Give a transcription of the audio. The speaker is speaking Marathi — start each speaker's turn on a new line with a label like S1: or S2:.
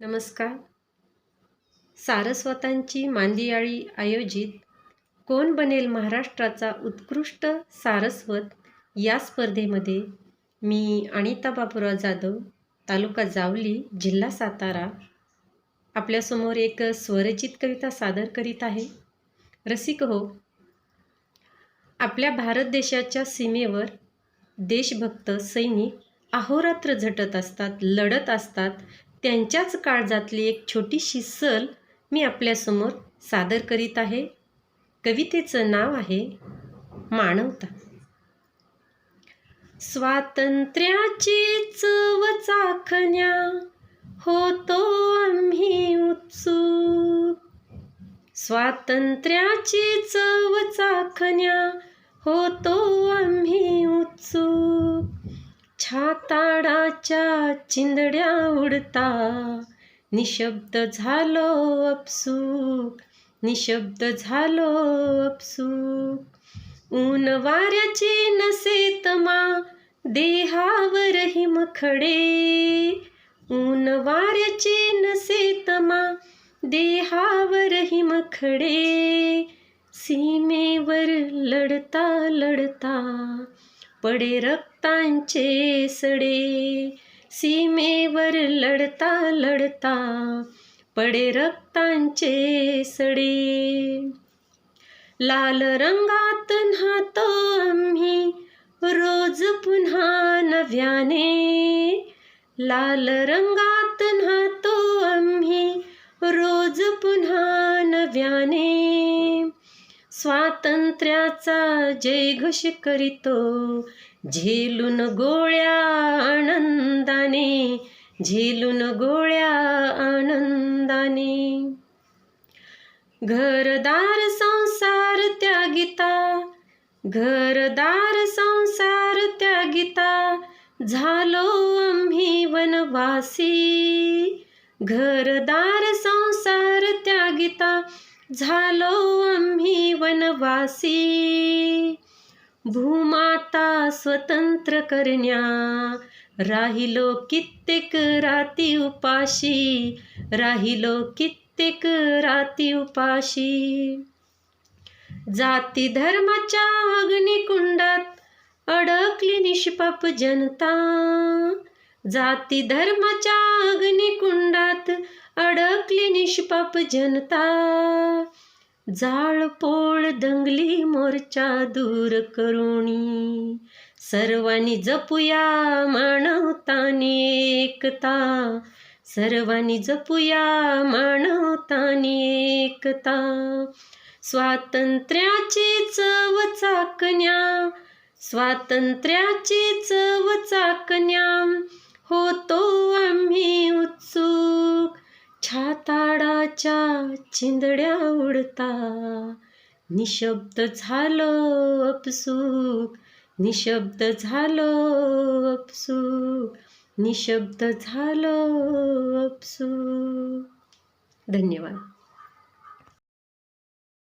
S1: नमस्कार. सारस्वतांची मांदियाळी आयोजित कोण बनेल महाराष्ट्राचा उत्कृष्ट सारस्वत या स्पर्धेमध्ये मी अनिता बापुराव जाधव तालुका जावली जिल्हा सातारा आपल्यासमोर एक स्वरचित कविता सादर करीत आहे. रसिक हो. आपल्या भारत देशाच्या सीमेवर देशभक्त सैनिक अहोरात्र झटत असतात लढत असतात त्यांच्याच काळजातली एक छोटीशी सल मी आपल्यासमोर सादर करीत आहे. कवितेचं नाव आहे मानवता. स्वातंत्र्याची चव चाखण्या होतो आम्ही उत्सुक. स्वातंत्र्याची चव चाखण्या होतो आम्ही छाताडाच्या चिंदड्या उडता. निशब्द झालो अपसूक निशब्द झालो अपसूक. ऊन वाऱ्याची नसे तमा देहावर हिमखडे ऊन वाऱ्याची नसे तमा देहावर हिमखडे सीमेवर लढता लढता. पडे रक्तांचे सडे. सीमेवर लढता लढता पडे रक्तांचे सडे. लाल रंगात न्हातो आम्ही रोज पुन्हा नव्याने. लाल रंगात न्हातो आम्ही रोज पुन्हा स्वातंत्र्याचा जय घोष करीतो झेलून गोळ्या आनंदाने झेलून गोळ्या आनंदाने. घरदार संसार त्यागिता घरदार संसार त्यागिता झालो आम्ही वनवासी. घरदार संसार त्यागिता झालो आम्ही वनवासी. भूमाता स्वतंत्र करण्या. राहिलो कित्येक राती उपाशी. राहिलो कित्येक राती उपाशी. जाती धर्माच्या अग्निकुंडात अडकली निष्पाप जनता. जाती धर्माच्या अग्निकुंडात अडकली निष्पाप जनता. जाळपोळ दंगली मोर्चा दूर करुणी. सर्वांनी जपूया मानवतानी एकता. सर्वांनी जपूया मानवतानी एकता. स्वातंत्र्याची चव चाकण्या. स्वातंत्र्याची चव चाकण्या. होतो आम्ही उत्सुक. छाताडाच्या चिंदड्या उडता. निशब्द झालो अपसूक निशब्द झालो अपसूक निशब्द झालो अपसूक. धन्यवाद.